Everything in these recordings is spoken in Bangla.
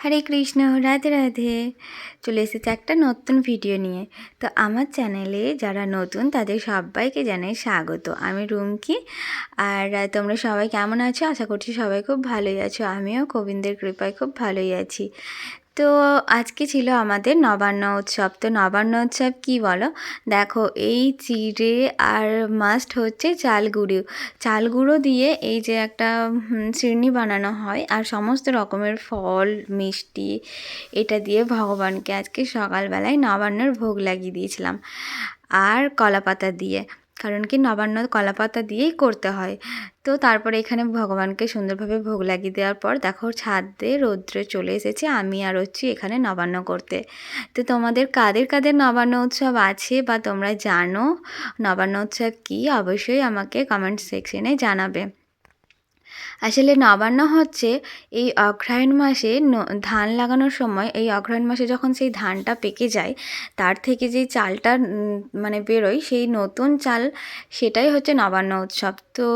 হরে কৃষ্ণ, রাধে রাধে। চলে এসেছে একটা নতুন ভিডিও নিয়ে। তো আমার চ্যানেলে যারা নতুন, তাদের সবাইকে জানাই স্বাগত। আমি রুমকি আর তোমরা সবাই কেমন আছো? আশা করছি সবাই খুব ভালোই আছো। আমিও গোবিন্দের কৃপায় খুব ভালোই আছি। তো আজকে ছিল আমাদের নবান্ন উৎসব। তো নবান্ন উৎসব কি বলো? দেখো, এই চিড়ে আর মাস্ট হচ্ছে চাল গুঁড়ো চাল গুঁড়ো দিয়ে এই যে একটা চিরনি বানানো হয় আর সমস্ত রকমের ফল, মিষ্টি, এটা দিয়ে ভগবানকে আজকে সকালবেলায় নবান্নর ভোগ লাগিয়ে দিয়েছিলাম। আর কলা পাতা দিয়ে। কারণ কি নবান্ন কলাপাতা দিয়েই করতে হয়। তো তারপরে এখানে ভগবানকে সুন্দরভাবে ভোগ লাগিয়ে দেওয়ার পর দেখো ছাদে রৌদ্রে চলে এসেছে, আমি আর হচ্ছি এখানে নবান্ন করতে। তো তোমাদের কাদের কাদের নবান্ন উৎসব আছে বা তোমরা জানো? নবান্ন উৎসব কী? অবশ্যই আমাকে কমেন্ট সেকশনে জানাবে। আসলে নবান্ন হচ্ছে এই অগ্রহায়ণ মাসে ধান লাগানোর সময় এই অগ্রহায়ণ মাসে যখন সেই ধানটা পেকে যায়, তার থেকে যে চালটা মানে বেরোয় সেই নতুন চাল সেটাই হচ্ছে নবান্ন উৎসব। তো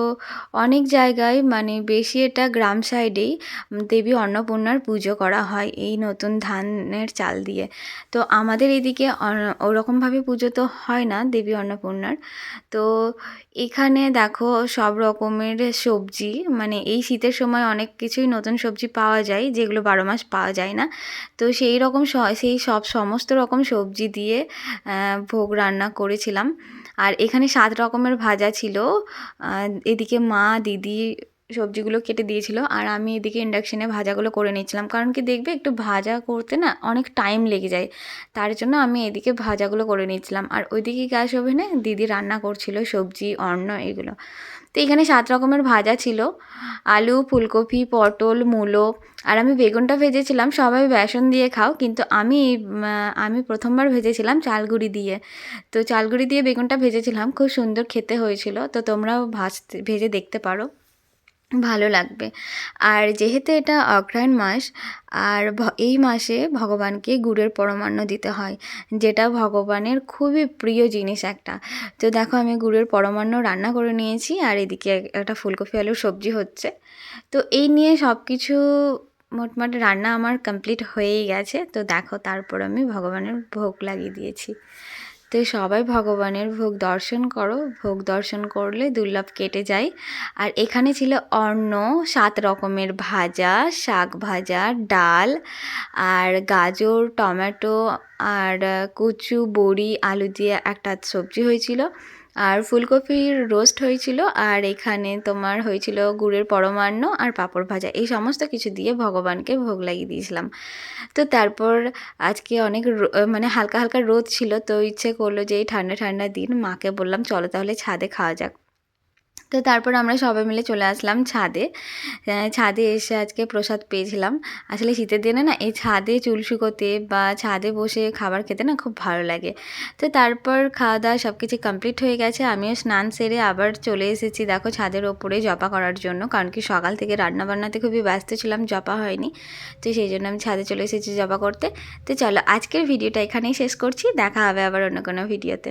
অনেক জায়গায় মানে বেশি এটা গ্রাম সাইডেই দেবী অন্নপূর্ণার পুজো করা হয় এই নতুন ধানের চাল দিয়ে। তো আমাদের এদিকে ওরকমভাবে পুজো তো হয় না দেবী অন্নপূর্ণার। তো এখানে দেখো সব রকমের সবজি মানে এই শীতের সময় অনেক কিছুই নতুন সবজি পাওয়া যায়, যেগুলো বারো মাস পাওয়া যায় না। তো সেই রকম সেই সব সমস্ত রকম সবজি দিয়ে ভোগ রান্না করেছিলাম। আর এখানে সাত রকমের ভাজা ছিল। এদিকে মা, দিদি সবজিগুলো কেটে দিয়েছিল। আর আমি এদিকে ইন্ডাকশানে ভাজাগুলো করে নিয়েছিলাম। কারণ কি দেখবে, একটু ভাজা করতে না অনেক টাইম লেগে যায়। তার জন্য আমি এদিকে ভাজাগুলো করে নিয়েছিলাম। আর ওইদিকে গ্যাস ওভেনে দিদি রান্না করছিল সবজি, অন্ন, এগুলো। তো এখানে সাত রকমের ভাজা ছিল। আলু, ফুলকপি, পটল, মূলো, আর আমি বেগুনটা ভেজেছিলাম, সবাই বেসন দিয়ে খাও, কিন্তু আমি আমি প্রথমবার ভেজেছিলাম চালগুড়ি দিয়ে। তো চালগুড়ি দিয়ে বেগুনটা ভেজেছিলাম, খুব সুন্দর খেতে হয়েছিল, তো তোমরাও ভাজতে, ভেজে দেখতে পারো। ভালো লাগবে। আর যেহেতু এটা অগ্রহায়ণ মাস, আর এই মাসে ভগবানকে গুড়ের পরমান্ন দিতে হয়, যেটা ভগবানের খুবই প্রিয় জিনিস একটা। তো দেখো আমি গুড়ের পরমান্ন রান্না করে নিয়েছি, আর এদিকে একটা ফুলকপি আলুর সবজি হচ্ছে। তো এই নিয়ে সব কিছু মোটমাট রান্না আমার কমপ্লিট হয়েই গেছে। তো দেখো তারপর আমি ভগবানের ভোগ লাগিয়ে দিয়েছি। তো সবাই ভগবানের ভোগ দর্শন করো। ভোগ দর্শন করলে দুর্লভ কেটে যায়। আর এখানে ছিল অন্ন, সাত রকমের ভাজা, শাক ভাজা, ডাল, আর গাজর, টমেটো, আর কুচু, বড়ি, আলু দিয়ে একটা সবজি হয়েছিল। আর ফুলকপির রোস্ট হয়েছিল, আর এখানে তোমার হয়েছিল গুড়ের পরমান্ন আর পাঁপড় ভাজা। এই সমস্ত কিছু দিয়ে ভগবানকে ভোগ লাগিয়ে দিয়েছিলাম। তো তারপর আজকে অনেক মানে হালকা হালকা রোদ ছিল, তো ইচ্ছে করল যে এই ঠান্ডা ঠান্ডা দিন মাকে বললাম, চলো তাহলে ছাদে খাওয়া যাক। তো তারপর আমরা সবাই মিলে চলে আসলাম ছাদে। ছাদে এসে আজকে প্রসাদ পেয়েছিলাম। আসলে শীতের দিনে না এই ছাদে চুল শুকোতে বা ছাদে বসে খাবার খেতে না খুব ভালো লাগে। তো তারপর খাওয়া দাওয়া সব কিছু কমপ্লিট হয়ে গেছে। আমিও স্নান সেরে আবার চলে এসেছি দেখো ছাদের ওপরে জপা করার জন্য। কারণ কি সকাল থেকে রান্না বান্নাতে খুবই ব্যস্ত ছিলাম জপা হয়নি। তো সেই জন্য আমি ছাদে চলে এসেছি জপা করতে। তো চলো আজকের ভিডিওটা এখানেই শেষ করছি। দেখা হবে আবার অন্য কোনো ভিডিওতে।